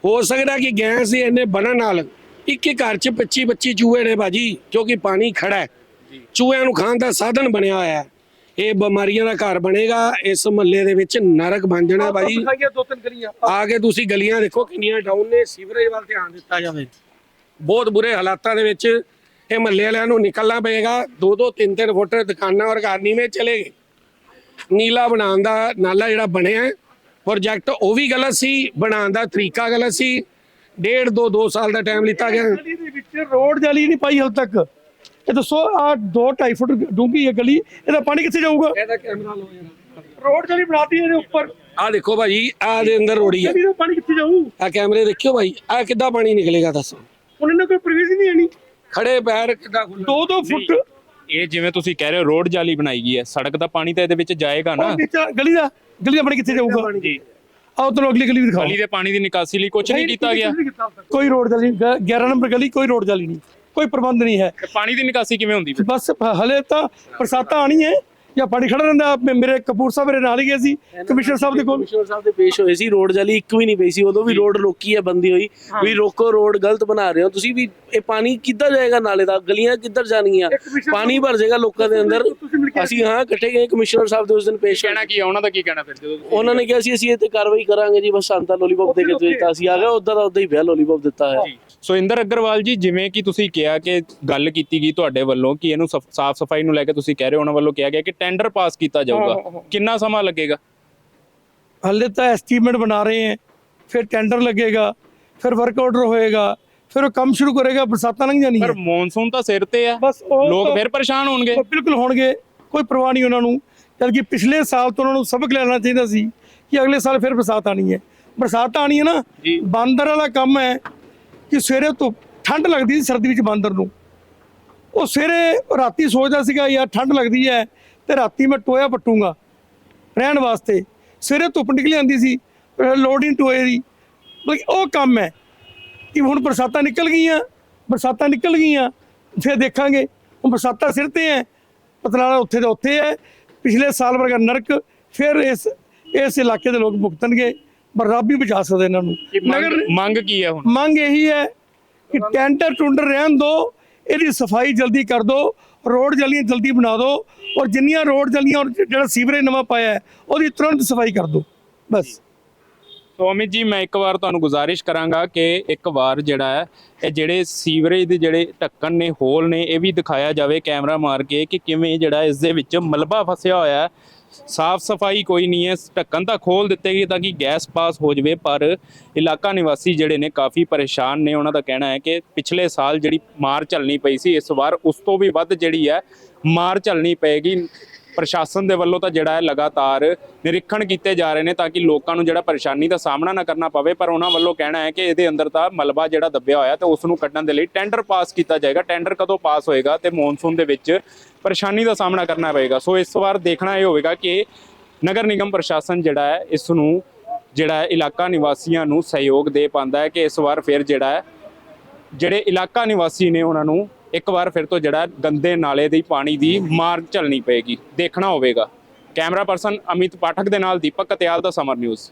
ਹੋ ਸਕਦਾ ਕਿ ਗੈਸ ਦੇ ਇੰਨੇ ਬਣਨ ਨਾਲ ਇੱਕ ਇੱਕ ਘਰ 'ਚ 25 25 ਚੂਹੇ ਨੇ ਬਾਜੀ ਕਿਉਂਕਿ ਪਾਣੀ ਖੜਾ ਹੈ। ਚੂਹਿਆਂ ਨੂੰ ਖਾਣ ਦਾ ਸਾਧਨ ਬਣਿਆ ਹੋਇਆ ਹੈ। ਇਹ ਬਿਮਾਰੀਆਂ ਦਾ ਘਰ ਬਣੇਗਾ ਇਸ ਮਹੱਲੇ ਦੇ ਵਿੱਚ ਨਰਕ ਬਣ ਜਾਣਾ ਬਾਜੀ ਆ ਕੇ ਤੁਸੀਂ ਗਲੀਆਂ ਦੇਖੋ ਕਿੰਨੀਆਂ ਡਾਊਨ ਨੇ ਸੀਵਰੇਜ ਵੱਲ ਧਿਆਨ ਦਿੱਤਾ ਜਾਵੇ। ਬਹੁਤ ਬੁਰੇ ਹਾਲਾਤਾਂ ਦੇ ਵਿੱਚ ਇਹ ਮਹੱਲੇ ਵਾਲਿਆਂ ਨੂੰ ਨਿਕਲਣਾ ਪਏਗਾ। ਦੋ ਦੋ ਤਿੰਨ ਤਿੰਨ ਫੁੱਟ ਦੁਕਾਨਾਂ ਔਰ ਘਰ ਨੀਵੇਂ ਚਲੇ ਗਏ। ਨੀਲਾ ਬਣਾਉਣ ਦਾ ਨਾਲਾ ਜਿਹੜਾ ਬਣਿਆ ਪ੍ਰੋਜੈਕਟ ਉਹ ਵੀ ਗਲਤ ਸੀ ਬਣਾਉਣ ਦਾ ਤਰੀਕਾ ਗਲਤ ਸੀ। ਡੇਢ ਦੋ ਦੋ ਸਾਲ ਦਾ ਟਾਈਮ ਲਿੱਤਾ ਗਿਆ। ਗਲੀ ਦੇ ਵਿੱਚ ਰੋਡ ਜਾਲੀ ਨਹੀਂ ਪਾਈ ਹਾਲ ਤੱਕ। ਇਹ ਦੱਸੋ ਆ 2.5 ਫੁੱਟ ਡੂੰਘੀ ਹੈ ਗਲੀ ਇਹਦਾ ਪਾਣੀ ਕਿੱਥੇ ਜਾਊਗਾ? ਇਹਦਾ ਕੈਮਰਾ ਲਓ ਜਰਾ ਰੋਡ ਜਾਲੀ ਬਣਾਤੀ ਇਹਦੇ ਉੱਪਰ। ਆ ਦੇਖੋ ਭਾਜੀ ਆ ਦੇ ਅੰਦਰ ਰੋੜੀ ਹੈ ਦਾ ਪਾਣੀ ਕਿੱਥੇ ਜਾਊ? ਆ ਕੈਮਰੇ ਦੇਖਿਓ ਭਾਈ ਆ ਕਿੱਦਾਂ ਪਾਣੀ ਨਿਕਲੇਗਾ ਦੱਸੋ। ਹੁਣ ਇਹਨਾਂ ਕੋਈ ਪ੍ਰੋਵੀਜ਼ਨ ਨਹੀਂ ਆਣੀ ਖੜੇ ਪੈਰ ਕਿੱਦਾਂ ਖੁੱਲ੍ਹ 2-2 ਫੁੱਟ। ਇਹ ਜਿਵੇਂ ਤੁਸੀਂ ਕਹਿ ਰਹੇ ਹੋ ਰੋਡ ਜਾਲੀ ਬਣਾਈ ਗਈ ਹੈ। ਸੜਕ ਦਾ ਪਾਣੀ ਤਾਂ ਇਹਦੇ ਵਿੱਚ ਜਾਏਗਾ ਨਾ। ਉਹ ਵਿੱਚ ਗਲੀ ਦਾ ਗਲੀ ਦਾ ਪਾਣੀ ਕਿੱਥੇ ਜਾਊਗਾ? ਜੀ ਆ ਉਧਰ ਅਗਲੀ ਗਲੀ ਵੀ ਦਿਖਾਓ। ਗਲੀ ਦੇ ਪਾਣੀ ਦੀ ਨਿਕਾਸੀ ਲਈ ਕੁਝ ਨਹੀਂ ਕੀਤਾ ਗਿਆ। ਕੋਈ ਰੋਡ ਜਾਲੀ 11 ਨੰਬਰ ਗਲੀ ਕੋਈ ਰੋਡ ਜਾਲੀ ਨਹੀਂ। ਕੋਈ ਪ੍ਰਬੰਧ ਨਹੀਂ ਹੈ। ਤੇ ਪਾਣੀ ਦੀ ਨਿਕਾਸੀ ਕਿਵੇਂ ਹੁੰਦੀ ਫਿਰ? ਬਸ ਹਲੇ ਤਾਂ ਬਰਸਾਤਾਂ ਆਣੀ ਹੈ ਜਾਂ ਪਾਣੀ ਖੜਾ ਰਹਿੰਦਾ ਮੇ- ਮੇਰੇ ਕਪੂਰ ਸਾਹਿਬ ਮੇਰੇ ਨਾਲ ਹੀ ਗਏ ਸੀ ਕਮਿਸ਼ਨਰ ਸਾਹਿਬ ਦੇ ਕੋਲ। ਕਮਿਸ਼ਨਰ ਸਾਹਿਬ ਦੇ ਪੇਸ਼ ਹੋਏ ਸੀ ਰੋਡ ਜਾਲੀ ਇੱਕ ਵੀ ਨਹੀਂ ਪਈ ਸੀ ਉਦੋਂ ਵੀ ਰੋਡ ਰੋਕੀ ਹੈ ਬੰਦੀ ਹੋਈ। ਵੀ ਰੋਕੋ ਰੋਡ ਗਲਤ ਬਣਾ ਰਹੇ ਹੋ ਤੁਸੀਂ ਵੀ ਇਹ ਪਾਣੀ ਕਿੱਧਰ ਜਾਏਗਾ ਨਾਲੇ ਦਾ ਗਲੀਆਂ ਕਿੱਧਰ ਜਾਣਗੀਆਂ? ਪਾਣੀ ਭਰ ਜਾਏਗਾ ਲੋਕਾਂ ਦੇ ਅੰਦਰ। ਅਸੀਂ ਹਾਂ ਇਕੱਠੇ ਗਏ ਕਮਿਸ਼ਨਰ ਸਾਹਿਬ ਦੇ ਉਸ ਦਿਨ ਪੇਸ਼ ਹੋਏ। ਕਹਿਣਾ ਕੀ ਆ ਉਹਨਾਂ ਦਾ ਕੀ ਕਹਿਣਾ ਫਿਰ ਜਦੋਂ ਉਹਨਾਂ ਨੇ ਕਿਹਾ ਸੀ ਅਸੀਂ ਇਹ ਤੇ ਕਾਰਵਾਈ ਕਰਾਂਗੇ ਜੀ ਬਸ ਸੰਤਾ ਲੋਲੀਪੌਪ ਦੇ ਕੇ ਦਿੱਤਾ ਸੀ ਆ ਗਿਆ ਉਦਾਂ ਦਾ ਉਦਾਂ ਹੀ ਪਿਆ ਲੋਲੀਪੌਪ ਦਿੱਤਾ ਹੈ ਸੋ ਇੰਦਰ ਅਗਰਵਾਲ ਜੀ ਜਿਵੇਂ ਕਿ ਤੁਸੀਂ ਕਿਹਾ ਕਿ ਗੱਲ ਕੀਤੀ ਗਈ ਤੁਹਾਡੇ ਵੱਲੋਂ ਕਿ ਇਹਨੂੰ ਸਾਫ਼ ਸਫ਼ਾਈ ਨੂੰ ਲੈ ਕੇ ਤੁਸੀਂ ਕਹਿ ਰਹੇ ਹੋ ਉਹਨਾਂ ਵੱਲੋਂ ਕਿਹਾ ਗਿਆ ਕਿ ਟੈਂਡਰ ਪਾਸ ਕੀਤਾ ਜਾਊਗਾ। ਕਿੰਨਾ ਸਮਾਂ ਲੱਗੇਗਾ? ਹਲੇ ਤਾਂ ਐਸਟੀਮੇਟ ਬਣਾ ਰਹੇ ਹੈ। ਫਿਰ ਟੈਂਡਰ ਲੱਗੇਗਾ ਫਿਰ ਵਰਕ ਆਰਡਰ ਹੋਏਗਾ ਫਿਰ ਉਹ ਕੰਮ ਸ਼ੁਰੂ ਕਰੇਗਾ ਬਰਸਾਤਾਂ ਲੰਘ ਜਾਣੀ ਪਰ ਮੌਨਸੂਨ ਤਾਂ ਸਿਰ ਤੇ ਆ। ਬਸ ਲੋਕ ਫਿਰ ਪਰੇਸ਼ਾਨ ਹੋਣਗੇ। ਬਿਲਕੁਲ ਹੋਣਗੇ। ਕੋਈ ਪਰਵਾਹ ਨਹੀਂ ਉਹਨਾਂ ਨੂੰ। ਜਦਕਿ ਪਿਛਲੇ ਸਾਲ ਤੋਂ ਉਹਨਾਂ ਨੂੰ ਸਬਕ ਲੈਣਾ ਚਾਹੀਦਾ ਸੀ ਕਿ ਅਗਲੇ ਸਾਲ ਫਿਰ ਬਰਸਾਤ ਆਣੀ ਹੈ। ਬਰਸਾਤ ਆਣੀ ਹੈ ਨਾ। ਬਾਂਦਰ ਵਾਲਾ ਕੰਮ ਹੈ ਕਿ ਸਵੇਰੇ ਤੋਂ ਠੰਡ ਲੱਗਦੀ ਸੀ ਸਰਦੀ ਵਿੱਚ ਬਾਂਦਰ ਨੂੰ। ਉਹ ਸਵੇਰੇ ਰਾਤੀ ਸੋਚਦਾ ਸੀਗਾ ਯਾਰ ਠੰਡ ਲੱਗਦੀ ਹੈ। ਤੇ ਰਾਤੀ ਮੈਂ ਟੋਇਆ ਪੱਟੂਗਾ ਰਹਿਣ ਵਾਸਤੇ। ਸਵੇਰੇ ਧੁੱਪ ਨਿਕਲ ਜਾਂਦੀ ਸੀ ਲੋਡ ਇਨ ਟੋਏ ਦੀ। ਮਤਲਬ ਉਹ ਕੰਮ ਹੈ ਕਿ ਹੁਣ ਬਰਸਾਤਾਂ ਨਿਕਲ ਗਈਆਂ ਬਰਸਾਤਾਂ ਨਿਕਲ ਗਈਆਂ ਫਿਰ ਦੇਖਾਂਗੇ। ਹੁਣ ਬਰਸਾਤਾਂ ਸਿਰ ਤੇ ਹੈ ਪਤਲਾਲਾ ਉੱਥੇ ਦਾ ਉੱਥੇ ਹੈ। ਪਿਛਲੇ ਸਾਲ ਵਰਗਾ ਨਰਕ ਫਿਰ ਇਸ ਇਸ ਇਲਾਕੇ ਦੇ ਲੋਕ ਭੁਗਤਣਗੇ ਪਰ ਰੱਬ ਹੀ ਬਚਾ ਸਕਦੇ ਇਹਨਾਂ ਨੂੰ। ਮੰਗ ਮੰਗ ਕੀ ਹੈ ਹੁਣ? ਮੰਗ ਇਹੀ ਹੈ ਕਿ ਟੈਂਡਰ ਟੁੰਡਰ ਰਹਿਣ ਦਿਓ ਇਹਦੀ ਸਫ਼ਾਈ ਜਲਦੀ ਕਰ ਦਿਓ ਰੋਡ ਜਲੀਆਂ ਜਲਦੀ ਬਣਾ ਦਿਓ ਔਰ ਜਿੰਨੀਆਂ ਰੋਡ ਜਲੀਆਂ ਔਰ ਜਿਹੜਾ ਸੀਵਰੇਜ ਨਵਾਂ ਪਾਇਆ ਉਹਦੀ ਤੁਰੰਤ ਸਫ਼ਾਈ ਕਰ ਦਿਓ, ਬਸ। ਸੋ ਅਮਿਤ ਜੀ, ਮੈਂ ਇੱਕ ਵਾਰ ਤੁਹਾਨੂੰ ਗੁਜ਼ਾਰਿਸ਼ ਕਰਾਂਗਾ ਕਿ ਇੱਕ ਵਾਰ ਜਿਹੜਾ ਹੈ, ਇਹ ਜਿਹੜੇ ਸੀਵਰੇਜ ਦੇ ਜਿਹੜੇ ਢੱਕਣ ਨੇ, ਹੋਲ ਨੇ, ਇਹ ਵੀ ਦਿਖਾਇਆ ਜਾਵੇ ਕੈਮਰਾ ਮਾਰ ਕੇ ਕਿ ਕਿਵੇਂ ਜਿਹੜਾ ਇਸ ਦੇ ਵਿੱਚ ਮਲਬਾ ਫਸਿਆ ਹੋਇਆ ਹੈ। ਸਾਫ਼ ਸਫ਼ਾਈ ਕੋਈ ਨਹੀਂ ਹੈ, ਢੱਕਣ ਤਾਂ ਖੋਲ ਦਿੱਤੇ ਗਏ ਤਾਂ ਕਿ ਗੈਸ ਪਾਸ ਹੋ ਜਾਵੇ, ਪਰ ਇਲਾਕਾ ਨਿਵਾਸੀ ਜਿਹੜੇ ਨੇ ਕਾਫੀ ਪਰੇਸ਼ਾਨ ਨੇ। ਉਹਨਾਂ ਦਾ ਕਹਿਣਾ ਹੈ ਕਿ ਪਿਛਲੇ ਸਾਲ ਜਿਹੜੀ ਮਾਰ ਚੱਲਣੀ ਪਈ ਸੀ, ਇਸ ਵਾਰ ਉਸ ਤੋਂ ਵੀ ਵੱਧ ਜਿਹੜੀ ਹੈ ਮਾਰ ਝੱਲਣੀ ਪਏਗੀ। ਪ੍ਰਸ਼ਾਸਨ ਦੇ ਵੱਲੋਂ ਤਾਂ ਜਿਹੜਾ ਹੈ ਲਗਾਤਾਰ ਨਿਰੀਖਣ ਕੀਤੇ ਜਾ ਰਹੇ ਨੇ ਤਾਂ ਕਿ ਲੋਕਾਂ ਨੂੰ ਜਿਹੜਾ ਪਰੇਸ਼ਾਨੀ ਦਾ ਸਾਹਮਣਾ ਨਾ ਕਰਨਾ ਪਵੇ, ਪਰ ਉਹਨਾਂ ਵੱਲੋਂ ਕਹਿਣਾ ਹੈ ਕਿ ਇਹਦੇ ਅੰਦਰ ਤਾਂ ਮਲਬਾ ਜਿਹੜਾ ਦੱਬਿਆ ਹੋਇਆ ਤੇ ਉਸ ਨੂੰ ਕੱਢਣ ਦੇ ਲਈ ਟੈਂਡਰ ਪਾਸ ਕੀਤਾ ਜਾਏਗਾ। ਟੈਂਡਰ ਕਦੋਂ ਪਾਸ ਹੋਏਗਾ ਤੇ ਮੌਨਸੂਨ ਦੇ ਵਿੱਚ ਪਰੇਸ਼ਾਨੀ ਦਾ ਸਾਹਮਣਾ ਕਰਨਾ ਪਵੇਗਾ ਸੋ ਇਸ ਵਾਰ ਦੇਖਣਾ ਇਹ ਹੋਵੇਗਾ ਕਿ ਨਗਰ ਨਿਗਮ ਪ੍ਰਸ਼ਾਸਨ ਜਿਹੜਾ ਹੈ, ਇਸ ਨੂੰ ਜਿਹੜਾ ਇਲਾਕਾ ਨਿਵਾਸੀਆਂ ਨੂੰ ਸਹਿਯੋਗ ਦੇ ਪਾਉਂਦਾ ਹੈ ਕਿ ਇਸ ਵਾਰ ਫਿਰ ਜਿਹੜਾ ਹੈ, ਜਿਹੜੇ ਇਲਾਕਾ ਨਿਵਾਸੀ ਨੇ ਉਹਨਾਂ ਨੂੰ ਇੱਕ ਵਾਰ ਫਿਰ ਤੋਂ ਜਿਹੜਾ ਗੰਦੇ ਨਾਲੇ ਦੀ ਪਾਣੀ ਦੀ ਮਾਰ ਝੱਲਣੀ ਪਏਗੀ। ਦੇਖਣਾ ਹੋਵੇਗਾ। ਕੈਮਰਾ ਪਰਸਨ ਅਮਿਤ ਪਾਠਕ ਦੇ ਨਾਲ ਦੀਪਕ ਕਤਿਆਲ ਦਾ ਸਮਰ ਨਿਊਜ਼।